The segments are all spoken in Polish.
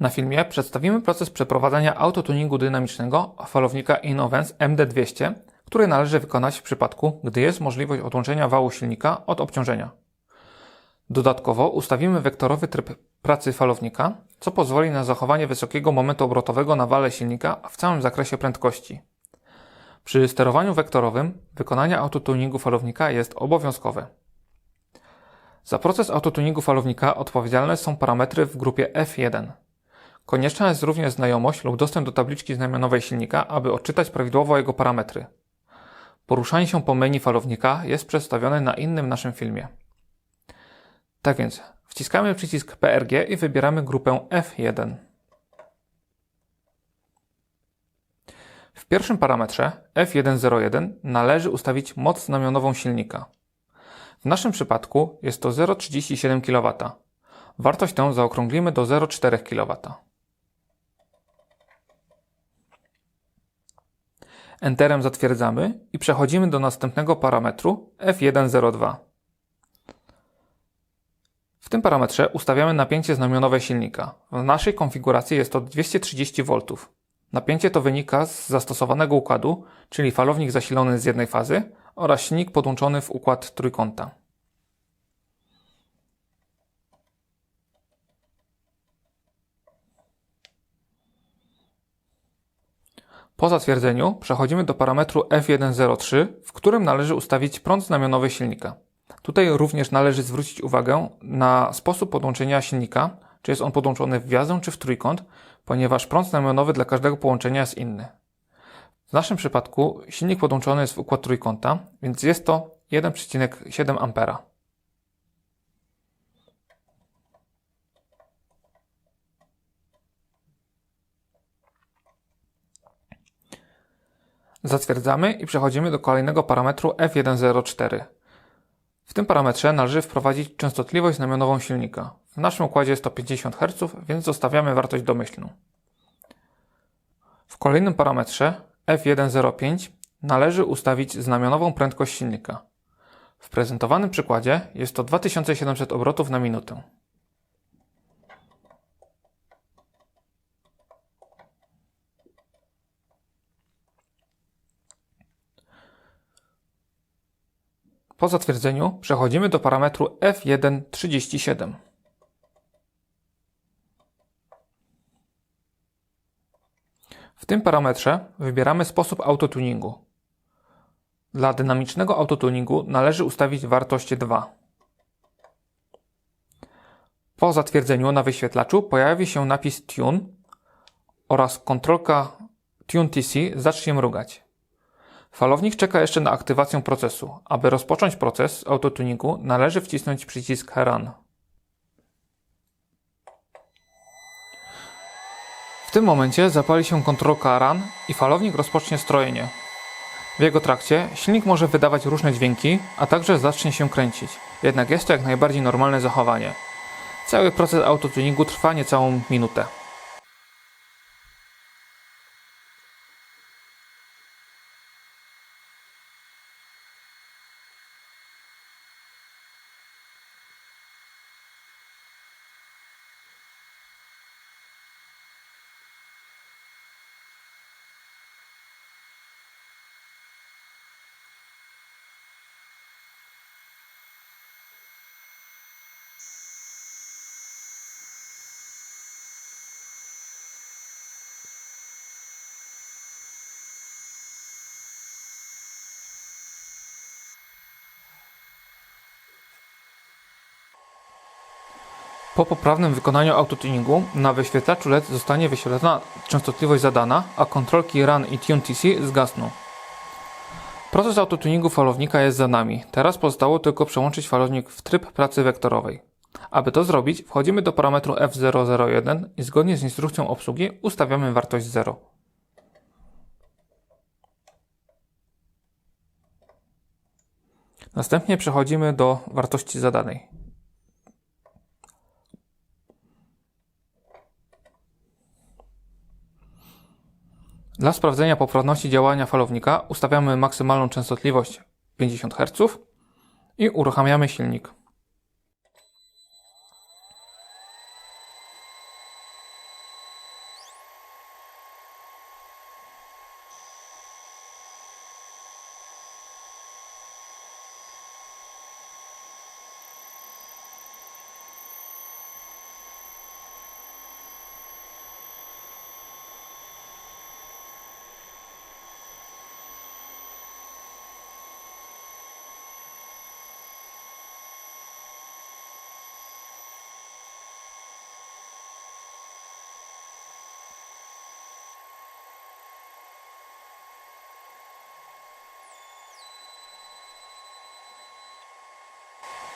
Na filmie przedstawimy proces przeprowadzania autotuningu dynamicznego falownika Innovance MD200, który należy wykonać w przypadku, gdy jest możliwość odłączenia wału silnika od obciążenia. Dodatkowo ustawimy wektorowy tryb pracy falownika, co pozwoli na zachowanie wysokiego momentu obrotowego na wale silnika w całym zakresie prędkości. Przy sterowaniu wektorowym wykonanie autotuningu falownika jest obowiązkowe. Za proces autotuningu falownika odpowiedzialne są parametry w grupie F1. Konieczna jest również znajomość lub dostęp do tabliczki znamionowej silnika, aby odczytać prawidłowo jego parametry. Poruszanie się po menu falownika jest przedstawione na innym naszym filmie. Tak więc wciskamy przycisk PRG i wybieramy grupę F1. W pierwszym parametrze F101 należy ustawić moc znamionową silnika. W naszym przypadku jest to 0,37 kW. Wartość tę zaokrąglimy do 0,4 kW. Enterem zatwierdzamy i przechodzimy do następnego parametru F102. W tym parametrze ustawiamy napięcie znamionowe silnika. W naszej konfiguracji jest to 230 V. Napięcie to wynika z zastosowanego układu, czyli falownik zasilony z jednej fazy oraz silnik podłączony w układ trójkąta. Po zatwierdzeniu przechodzimy do parametru F103, w którym należy ustawić prąd znamionowy silnika. Tutaj również należy zwrócić uwagę na sposób podłączenia silnika, czy jest on podłączony w gwiazdę czy w trójkąt, ponieważ prąd znamionowy dla każdego połączenia jest inny. W naszym przypadku silnik podłączony jest w układ trójkąta, więc jest to 1,7 A. Zatwierdzamy i przechodzimy do kolejnego parametru F104. W tym parametrze należy wprowadzić częstotliwość znamionową silnika. W naszym układzie jest to 50 Hz, więc zostawiamy wartość domyślną. W kolejnym parametrze F105 należy ustawić znamionową prędkość silnika. W prezentowanym przykładzie jest to 2700 obrotów na minutę. Po zatwierdzeniu przechodzimy do parametru F137. W tym parametrze wybieramy sposób autotuningu. Dla dynamicznego autotuningu należy ustawić wartość 2. Po zatwierdzeniu na wyświetlaczu pojawi się napis Tune oraz kontrolka Tune TC zacznie mrugać. Falownik czeka jeszcze na aktywację procesu. Aby rozpocząć proces autotuningu należy wcisnąć przycisk Run. W tym momencie zapali się kontrolka Run i falownik rozpocznie strojenie. W jego trakcie silnik może wydawać różne dźwięki, a także zacznie się kręcić. Jednak jest to jak najbardziej normalne zachowanie. Cały proces autotuningu trwa niecałą minutę. Po poprawnym wykonaniu autotuningu na wyświetlaczu LED zostanie wyświetlona częstotliwość zadana, a kontrolki Run i Tune TC zgasną. Proces autotuningu falownika jest za nami. Teraz pozostało tylko przełączyć falownik w tryb pracy wektorowej. Aby to zrobić, wchodzimy do parametru F001 i zgodnie z instrukcją obsługi ustawiamy wartość 0. Następnie przechodzimy do wartości zadanej. Dla sprawdzenia poprawności działania falownika ustawiamy maksymalną częstotliwość 50 Hz i uruchamiamy silnik.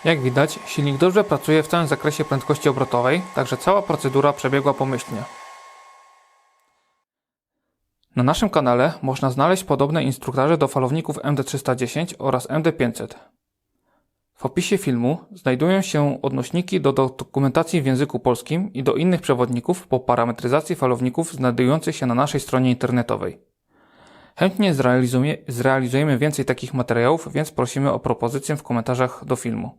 Jak widać, silnik dobrze pracuje w całym zakresie prędkości obrotowej, także cała procedura przebiegła pomyślnie. Na naszym kanale można znaleźć podobne instruktaże do falowników MD310 oraz MD500. W opisie filmu znajdują się odnośniki do dokumentacji w języku polskim i do innych przewodników po parametryzacji falowników znajdujących się na naszej stronie internetowej. Chętnie zrealizujemy, więcej takich materiałów, więc prosimy o propozycję w komentarzach do filmu.